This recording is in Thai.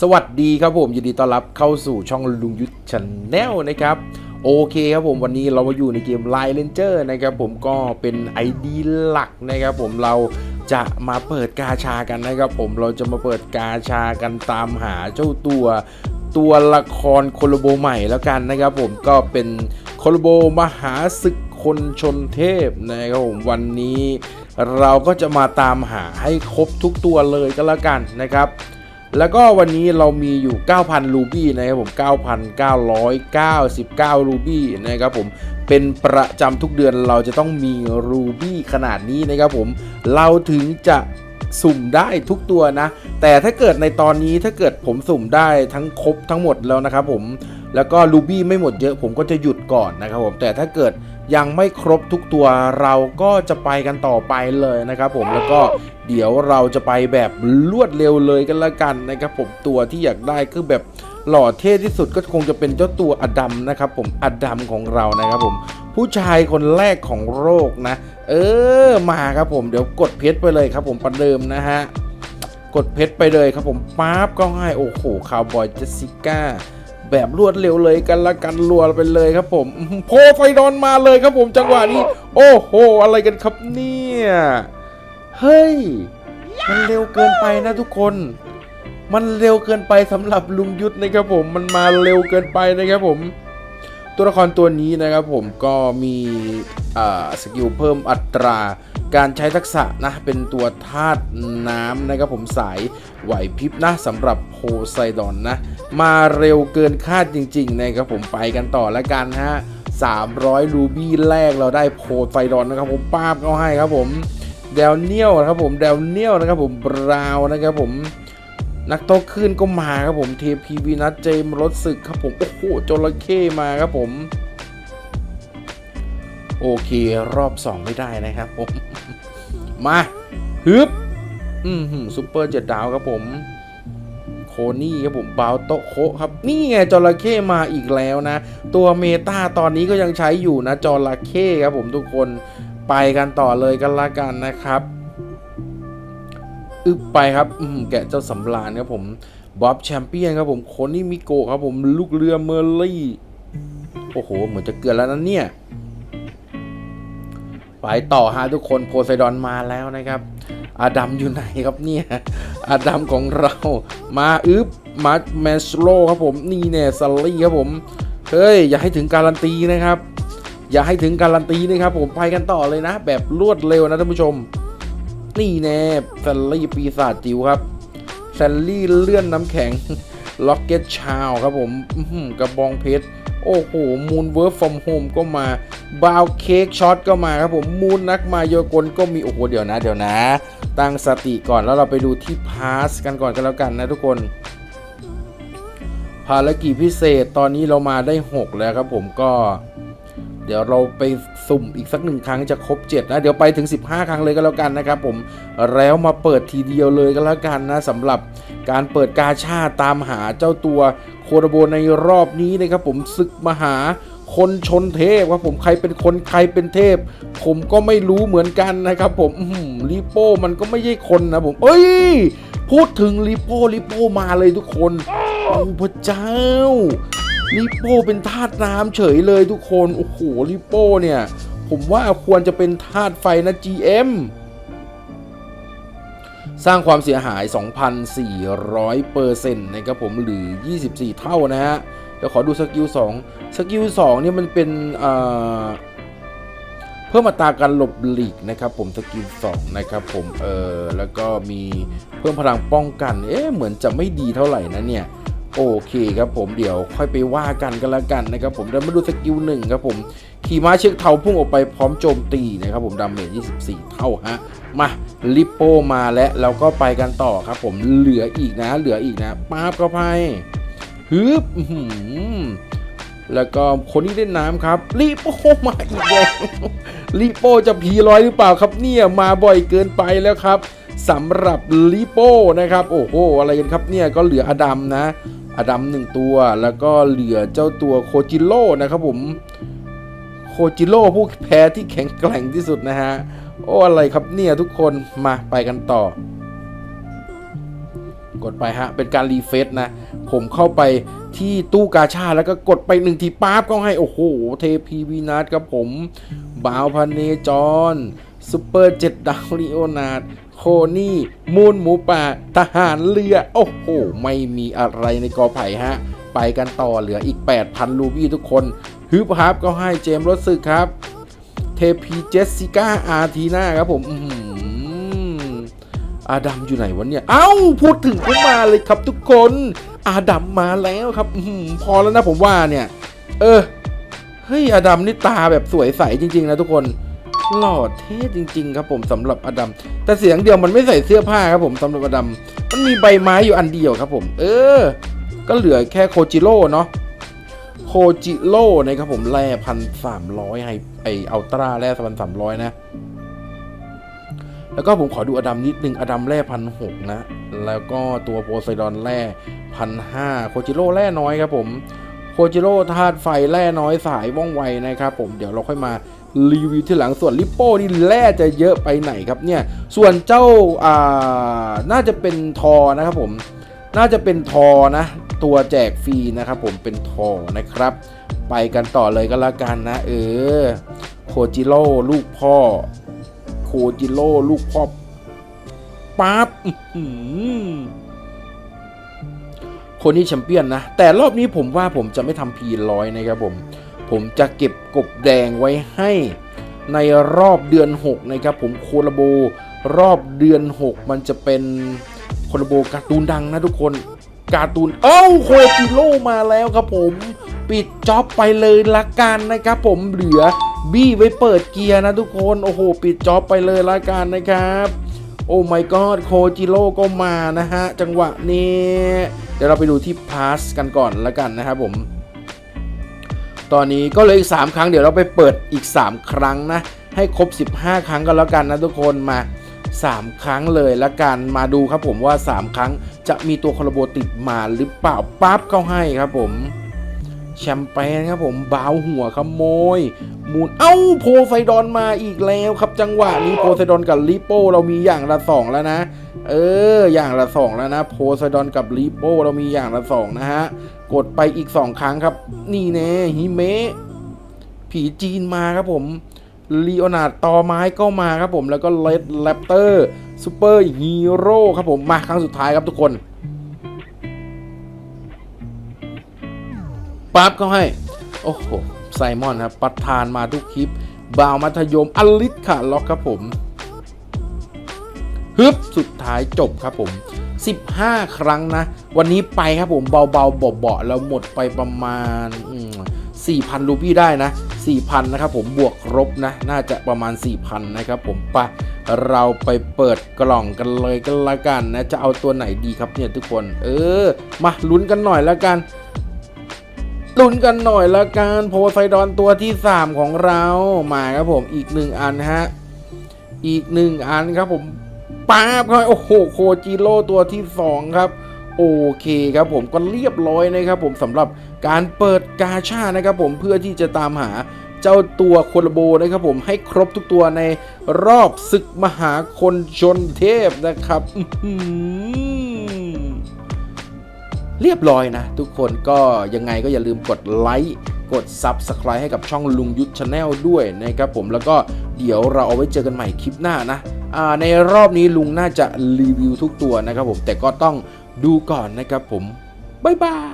สวัสดีครับผมยินดีต้อนรับเข้าสู่ช่องลุงยุทธชาแนลนะครับโอเคครับผมวันนี้เรามาอยู่ในเกม Line Ranger นะครับผมก็เป็น ID หลักนะครับผมเราจะมาเปิดกาชากันนะครับผมเราจะมาเปิดกาชากันตามหาเจ้าตัวตัวละครโคโลโบใหม่แล้วกันนะครับผมก็เป็นโคโลโบมหาศึกคนชนเทพนะครับผมวันนี้ เราก็จะมาตามหาให้ครบทุกตัวเลยก็แล้วกันนะครับ แล้วก็วันนี้เรามีอยู่ 9,000 รูบี้นะครับผม 9,999 รูบี้นะครับผม เป็นประจำทุกเดือนเราจะต้องมีรูบี้ขนาดนี้นะครับผม เราถึงจะสุ่มได้ทุกตัวนะ แต่ถ้าเกิดในตอนนี้ถ้าเกิดผมสุ่มได้ทั้งครบทั้งหมดแล้วนะครับผม แล้วก็รูบี้ไม่หมดเยอะผมก็จะหยุดก่อนนะครับผม แต่ถ้าเกิดยังไม่ครบทุกตัวเราก็จะไปกันต่อไปเลยนะครับผมแล้วก็ เดี๋ยวเราจะไปแบบรวดเร็วเลยกันละกันนะครับผมตัวที่อยากได้คือแบบหล่อเท่ที่สุดก็คงจะเป็นเจ้าตัวอดัมนะครับผมอดัมของเรานะครับผมผู้ชายคนแรกของโลกนะ เออมาครับผมเดี๋ยวกดเพชรไปเลยครับผมประเดิมนะฮะกดเพชรไปเลยครับผมป๊าบก็ให้โอ้โหคาวบอยเจสสิก้าแบบรวดเร็วเลยกันละกันรัวไปเลยครับผมโพไฟดอนมาเลยครับผมจังหวะนี้ โอ้โห อะไรกันครับเนี่ย เฮ้ย มันเร็วเกินไปนะทุกคน มันเร็วเกินไปสำหรับลุงยุทธนะครับผม มันมาเร็วเกินไปนะครับผม ตัวละครตัวนี้นะครับผมก็มีสกิลเพิ่มอัตราการใช้ทักษะนะเป็นตัวธาตุน้ำนะครับผมสายไหวพริบนะสำหรับโพไซดอนนะ มาเร็วเกินคาดจริงๆนะครับผมไปกันต่อแล้วกันฮะ300รูบี้แรกเราได้โพไซดอนนะครับผมป้าบเขาให้ครับผม เดลเนียลนะครับผมเดลเนียลนะครับผมบราวนะครับผมนักโตขึ้นก็มาครับผมเทพีวีนัทเจมรถศึกครับผมโอ้โหจระเข้มาครับผม โอเครอบ2ไม่ได้นะครับผม มาฮึบอืมซุปเปอร์เจ็ดดาวครับผม โคนี่ครับผมบาวโตโคครับ นี่ไงจระเข้มาอีกแล้วนะ ตัวเมตาตอนนี้ก็ยังใช้อยู่นะจระเข้ครับผมทุกคน ไปกันต่อเลยกันละกันนะครับอึบไปครับอืมแกะเจ้าสำราญครับผมบ๊อบแชมเปี้ยนครับผมคนี่มิโกะครับผมลูกเรือเมอร์ลี่ โอ้โห เหมือนจะเกลือแล้วนะเนี่ย ไปต่อฮะทุกคนโพไซดอนมาแล้วนะครับ อาดัมอยู่ไหนครับเนี่ย อาดัมของเรา มาอึบมาแมสโลครับผม นี่แน่ซัลลี่ครับผม เฮ้ย อย่าให้ถึงการันตีนะครับ อย่าให้ถึงการันตีนะครับผมไปกันต่อเลยนะ แบบรวดเร็วนะท่านผู้ชม นี่แน่แซลลี่ปีศาจจิ๋วครับแซลลี่เลื่อนน้ำแข็งล็อกเก็ตชาวครับผมกระบองเพชรโอ้โหมูนเวิร์ฟฟอร์มโฮมก็มาบาวเค้กช็อตก็มาครับผมมูนนักมาโยกลก็มีโอ้โหเดี๋ยวนะ เดี๋ยวนะ ตั้งสติก่อนแล้วเราไปดูที่พาสกันก่อนกันแล้วกันนะทุกคน ภารกิจพิเศษตอนนี้เรามาได้ 6 แล้วครับผมก็ เดี๋ยวเราไปสุ่มอีกสักหนึ่งครั้งจะครบ 7 นะ เดี๋ยวไปถึง 15 ครั้งเลยก็แล้วกันนะครับผมแล้วมาเปิดทีเดียวเลยก็แล้วกันนะสำหรับการเปิดกาชาตามหาเจ้าตัวโคโดโบในรอบนี้นะครับผมศึกมหาคนชนเทพครับผมใครเป็นคนใครเป็นเทพ ผมก็ไม่รู้เหมือนกันนะครับ ผมลิโป้มันก็ไม่ใช่คนนะผม เอ้ย พูดถึงลิโป้ลิโป้มาเลยทุกคนโอ้พระเจ้า ลิโป้เป็นธาตุน้ำเฉยเลยทุกคน โอ้โหลิโป้เนี่ย ผมว่าควรจะเป็นธาตุไฟนะ GM สร้างความเสียหาย 2,400เปอร์เซ็นต์นะครับผมหรือ 24 เท่านะฮะเดี๋ยวขอดูสกิล2สกิล2เนี่ยมันเป็นเอ่อเพิ่มอัตราการหลบหลีกนะครับผมสกิล2นะครับผมเออแล้วก็มีเพิ่มพลังป้องกันเอ๊ะเหมือนจะไม่ดีเท่าไหร่นะเนี่ย โอเคครับผมเดี๋ยวค่อยไปว่ากันกันละกันนะครับผมเดี๋ยวมาดูสกิลหนึ่งครับผมขี่ม้าเชือกเทาพุ่งออกไปพร้อมโจมตีนะครับผมดาเมจ24 เท่าฮะมาลิปโปมาแล้วเราก็ไปกันต่อครับผมเหลืออีกนะ เหลืออีกนะป๊าบเข้าไปฮึบแล้วก็คนที่เล่นน้ำครับลิโปมาอีกแล้วลิโปจะผีร้อยหรือเปล่าครับเนี่ยมาบ่อยเกินไปแล้วครับสำหรับลิโป้นะครับ โอ้โห อะไรกันครับเนี่ยก็เหลืออดัมนะ อดัมหนึ่งตัว แล้วก็เหลือเจ้าตัวโคจิโร่นะครับผมโคจิโร่ผู้แพ้ที่แข็งแกร่งที่สุดนะฮะ โอ้อะไรครับเนี่ยทุกคนมาไปกันต่อ กดไปฮะ เป็นการรีเฟซนะ ผมเข้าไปที่ตู้กาชาแล้วก็กดไปหนึ่งทีป๊าบก็ให้ โอ้โห เทพีวีนาทครับผม บาวพันเนจรซูเปอร์เจ็ดดาวลีโอนาด นี่ มูนหมูป่า ทหารเรือ โอ้โห ไม่มีอะไรในกอไผ่ฮะ ไปกันต่อเหลืออีก 8,000รูบี้ทุกคนฮึบฮับก็ให้เจมส์รถสึกครับ เทพีเจสสิก้าอาร์ทีนาครับผมอื้อาดัมอยู่ไหนวะเนี่ย เอ้า พูดถึงก็มาเลยครับทุกคน อาดัมมาแล้วครับอื้อหือพอแล้วนะผมว่าเนี่ย เออ เฮ้ย อาดัมนี่ตาแบบสวยใสจริง ๆ นะทุกคน หล่อเท่จริง ๆ ครับผมสำหรับอดัมแต่เสียงเดียวมันไม่ใส่เสื้อผ้าครับผมสำหรับอดัมมันมีใบไม้อยู่อันเดียวครับผม เออ ก็เหลือแค่โคจิโร่เนาะโคจิโร่นะครับผมแร่พันสามร้อยไฮไออัลตร้าแร่พันสามร้อยนะ แล้วก็ผมขอดูอดัมนิดนึงอดัมแร่พันหกนะ แล้วก็ตัวโพไซดอนแร่พันห้าโคจิโร่แร่น้อยครับผมโคจิโร่ธาตุไฟแร่น้อยสายว่องไวนะครับผมเดี๋ยวเราค่อยมา รีวิวที่หลังส่วนลิปโป้นี่แร่จะเยอะไปไหนครับเนี่ยส่วนเจ้าอ่าน่าจะเป็นทอนะครับผมน่าจะเป็นทอนะ ตัวแจกฟรีนะครับผมเป็นทอนะครับ ไปกันต่อเลยก็แล้วกันนะ เออโคจิโร่ลูกพ่อ โคจิโร่ลูกพ่อปั๊บคนนี้แชมเปี้ยนนะ แต่รอบนี้ผมว่าผมจะไม่ทำพีร้อยนะครับผม ผมจะเก็บกบแดงไว้ให้ในรอบเดือน 6 นะครับผมโคลาโบรอบเดือน 6 มันจะเป็นโคลาโบการ์ตูนดังนะทุกคนการ์ตูนเอ้าโคจิโร่มาแล้วครับผม ปิดจ็อบไปเลยละกันนะครับผมเหลือบี้ไว้เปิดเกียร์นะทุกคนโอ้โห ปิดจ็อบไปเลยละกันนะครับโอ้ my god โคจิโร่ก็มานะฮะ จังหวะนี้ เดี๋ยวเราไปดูที่พาสกันก่อนละกันนะครับผม ตอนนี้ก็เลยอีก 3 ครั้งเดี๋ยวเราไปเปิดอีก 3 ครั้งนะ ให้ครบ 15 ครั้งก็แล้วกันนะทุกคนมา 3 ครั้งเลยละกันมาดูครับผมว่า 3 ครั้งจะมีตัวคอลโบติดมาหรือเปล่าปั๊บเข้าให้ครับผม แชมเปญครับผมบาวหัวขโมย มูนเอ้าโพไซดอนมาอีกแล้วครับจังหวะนี้โพไซดอนกับลิโป้เรามีอย่างละสองแล้วนะ เออ อย่างละสองแล้วนะ โพไซดอนกับลิโป้เรามีอย่างละสองนะฮะ กดไปอีกสองครั้งครับ นี่แน่ฮิเมะผีจีนมาครับผมลีโอนาร์ดตอไม้ก็มาครับผมแล้วก็เลดแรปเตอร์ซูเปอร์ฮีโร่ครับผมมาครั้งสุดท้ายครับทุกคน ปั๊บเขาให้ โอ้โห ไซมอนครับ ประธานมาทุกคลิปบาวมัธยมอลิสขาล็อกครับผม ฮึบ สุดท้ายจบครับผม 15 ครั้งนะ วันนี้ไปครับผมเบาๆเบาๆแล้วหมดไปประมาณ4,000รูปี้ได้นะ 4,000 นะครับผมบวกลบนะ น่าจะประมาณ 4,000 นะครับผมไปะเราไปเปิดกล่องกันเลยกันละกันนะ จะเอาตัวไหนดีครับเนี่ยทุกคน เออ มาลุ้นกันหน่อยละกัน ลุ้นกันหน่อยละกันโพไซดอนตัวที่ 3 ของเรามาครับผมอีกหนึ่งอันฮะอีกหนึ่งอันครับผมป้าบครับโอ้โหโคจิโร่ตัวที่ 2 ครับโอเคครับผมก็เรียบร้อยนะครับผมสำหรับการเปิดกาชานะครับผมเพื่อที่จะตามหาเจ้าตัวโคลโบนะครับผมให้ครบทุกตัวในรอบศึกมหาคนชนเทพนะครับ เรียบร้อยนะ ทุกคนก็ยังไงก็อย่าลืมกดไลค์กด Subscribe ให้กับช่องลุงยุทธชาแนลด้วยนะครับผมแล้วก็เดี๋ยวเราเอาไว้เจอกันใหม่คลิปหน้านะในรอบนี้ลุงน่าจะรีวิวทุกตัวนะครับผมแต่ก็ต้องดูก่อนนะครับผม บ๊ายบาย